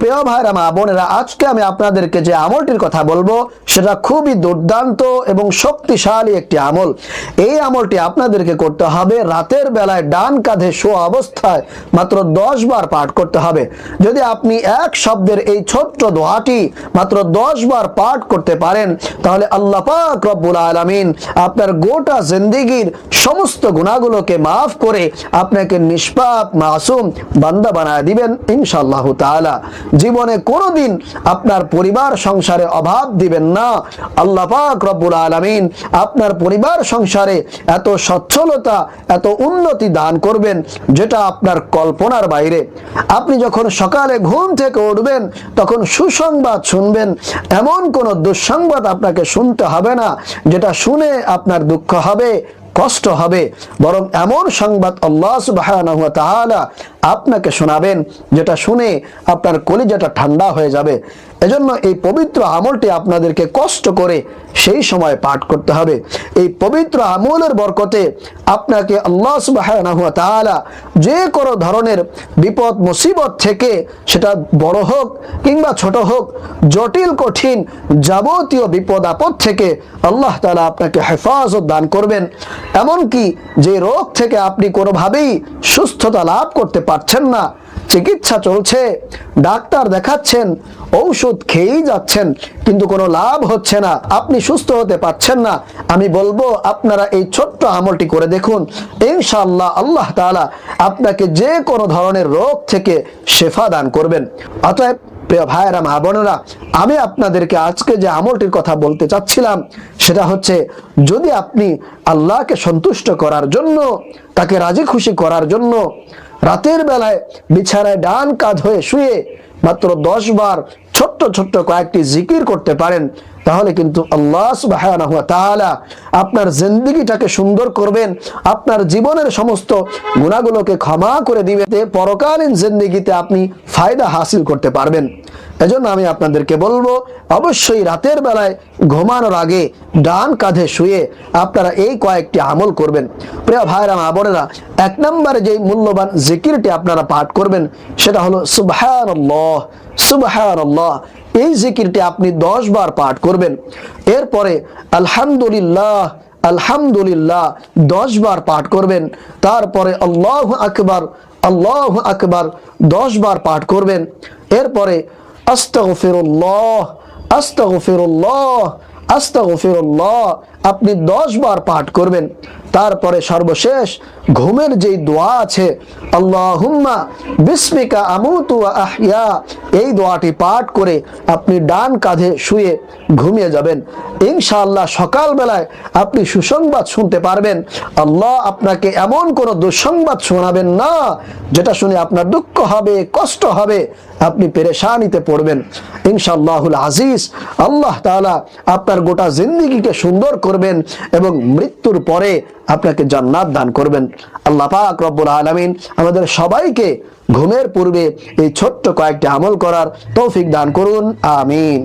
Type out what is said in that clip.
প্রিয় ভাইরা, মা বোনেরা, আজকে আমি আপনাদেরকে যে আমলটির কথা বলব, সেটা খুবই দুর্দান্ত এবং শক্তিশালী একটি আমল। এই আমলটি আপনাদেরকে করতে হবে রাতের বেলায় ডান কাঁধে শোয়া অবস্থায় মাত্র দশ বার পাঠ করতে হবে। যদি আপনি এক শব্দের এই ছোট্ট দোয়াটি মাত্র দশ বার পাঠ করতে পারেন, তাহলে আল্লাহ পাক রব্বুল আলামিন আপনার গোটা জিন্দিগির সমস্ত গুণাগুলোকে মাফ করে আপনাকে নিষ্পাপ, মাসুম বান্দা বানায় দিবেন ইনশাআল্লাহ তাআলা। জীবনে কোনোদিন আপনার পরিবার সংসারে অভাব দিবেন না। আল্লাহ পাক রব্বুল আলামিন আপনার পরিবার সংসারে এত সচ্ছলতা, এত উন্নতি দান করবেন যেটা আপনার কল্পনার বাইরে। আপনি যখন সকালে ঘুম থেকে উঠবেন, তখন সুসংবাদ শুনবেন। এমন কোনো দুঃসংবাদ আপনাকে শুনতে হবে না, যেটা শুনে আপনার দুঃখ হবে। কষ্ট হবে, বরং এমন সংবাদ আল্লাহ তাআলা আপনাকে শোনাবেন, যেটা শুনে আপনার কলিজাটা ঠান্ডা হয়ে যাবে। এজন্য এই পবিত্র আমলটি আপনাদেরকে কষ্ট করে সেই সময় পাঠ করতে হবে। এই পবিত্র আমলের বরকতে আপনাকে আল্লাহ যে কোনো ধরনের বিপদ, মুসিবত থেকে সেটা বড় হোক কিংবা ছোট হোক, জটিল, কঠিন, যাবতীয় বিপদ, আপদ থেকে আল্লাহ তালা আপনাকে হেফাজত দান করবেন। এমনকি যে রোগ থেকে আপনি কোনোভাবেই সুস্থতা লাভ করতে পারছেন না চিকিৎসা চলছে, ডাক্তার দেখাচ্ছেন, ঔষধ খেয়েই যাচ্ছেন, কিন্তু কোনো লাভ হচ্ছে না, আপনি সুস্থ হতে পারছেন না। আমি বলব, আপনারা এই ছোট্ট আমলটি করে দেখুন, ইনশাআল্লাহ আল্লাহ তাআলা আপনাকে যে কোনো ধরনের রোগ থেকে শেফা দান করবেন। অতএব, প্রিয় ভাইয়েরা, মা বোনেরা, আমি আপনাদেরকে আজকে যে আমলটির কথা বলতে চাচ্ছিলাম, সেটা হচ্ছে, যদি আপনি আল্লাহকে সন্তুষ্ট করার জন্য, তাকে রাজি খুশি করার জন্য রাতের বেলায় বিছানায় ডান কাঁধ হয়ে শুয়ে মাত্র দশ বার ছোট্ট ছোট্ট কয়েকটি জিকির করতে পারেন, তাহলে কিন্তু আল্লাহ সুবাহ আপনার জিন্দিগিটাকে সুন্দর করবেন, আপনার জীবনের সমস্ত গুণাগুলোকে ক্ষমা করে দিবে পরকালীন জিন্দিগিতে আপনি ফায়দা হাসিল করতে পারবেন। এজন্য আমি আপনাদেরকে বলব, অবশ্যই রাতের বেলায় ঘুমানোর আগে ডান কাঁধে শুয়ে আপনারা এই কয়েকটি আমল করবেন। প্রিয় ভাইরা মা বোনেরা, এক নম্বরে যে মূল্যবান জিকিরটি আপনারা পাঠ করবেন, সেটা হলো সুবহানাল্লাহ সুবহানাল্লাহ। এই জিকিরটি আপনি দশ বার পাঠ করবেন। এরপরে আলহামদুলিল্লাহ আলহামদুলিল্লাহ, দশ বার পাঠ করবেন। তারপরে আল্লাহ আকবার আল্লাহ আকবার, দশ বার পাঠ করবেন। এরপরে আস্তাগফিরুল্লাহ আস্তাগফিরুল্লাহ আস্তাগফিরুল্লাহ। আপনি দশ বার পাঠ করবেন। তারপরে সর্বশেষ ঘুমের যেই দোয়া আছে, আল্লাহুম্মা বিস্মিকা আমুতু ওয়া আহইয়া এই দোয়াটি পাঠ করে আপনি ডান কাঁধে শুয়ে ঘুমিয়ে যাবেন। ইনশাআল্লাহ সকালবেলায় আপনি সুসংবাদ শুনতে পারবেন। আল্লাহ আপনাকে এমন কোনো দুঃসংবাদ শোনাবেন না, যেটা শুনে আপনার দুঃখ হবে, কষ্ট হবে, আপনি পেরেশানিতে পড়বেন। ইনশাআল্লাহুল আজিজ, আল্লাহ তাআলা আপনার গোটা জিন্দিগিকে সুন্দর করবেন এবং মৃত্যুর পরে আপনাকে জান্নাত দান করবেন। আল্লাহ পাক রব্বুল আলামিন আমাদের সবাইকে ঘুমের পূর্বে এই ছোট্ট কয়েকটি আমল করার তৌফিক দান করুন। আমিন।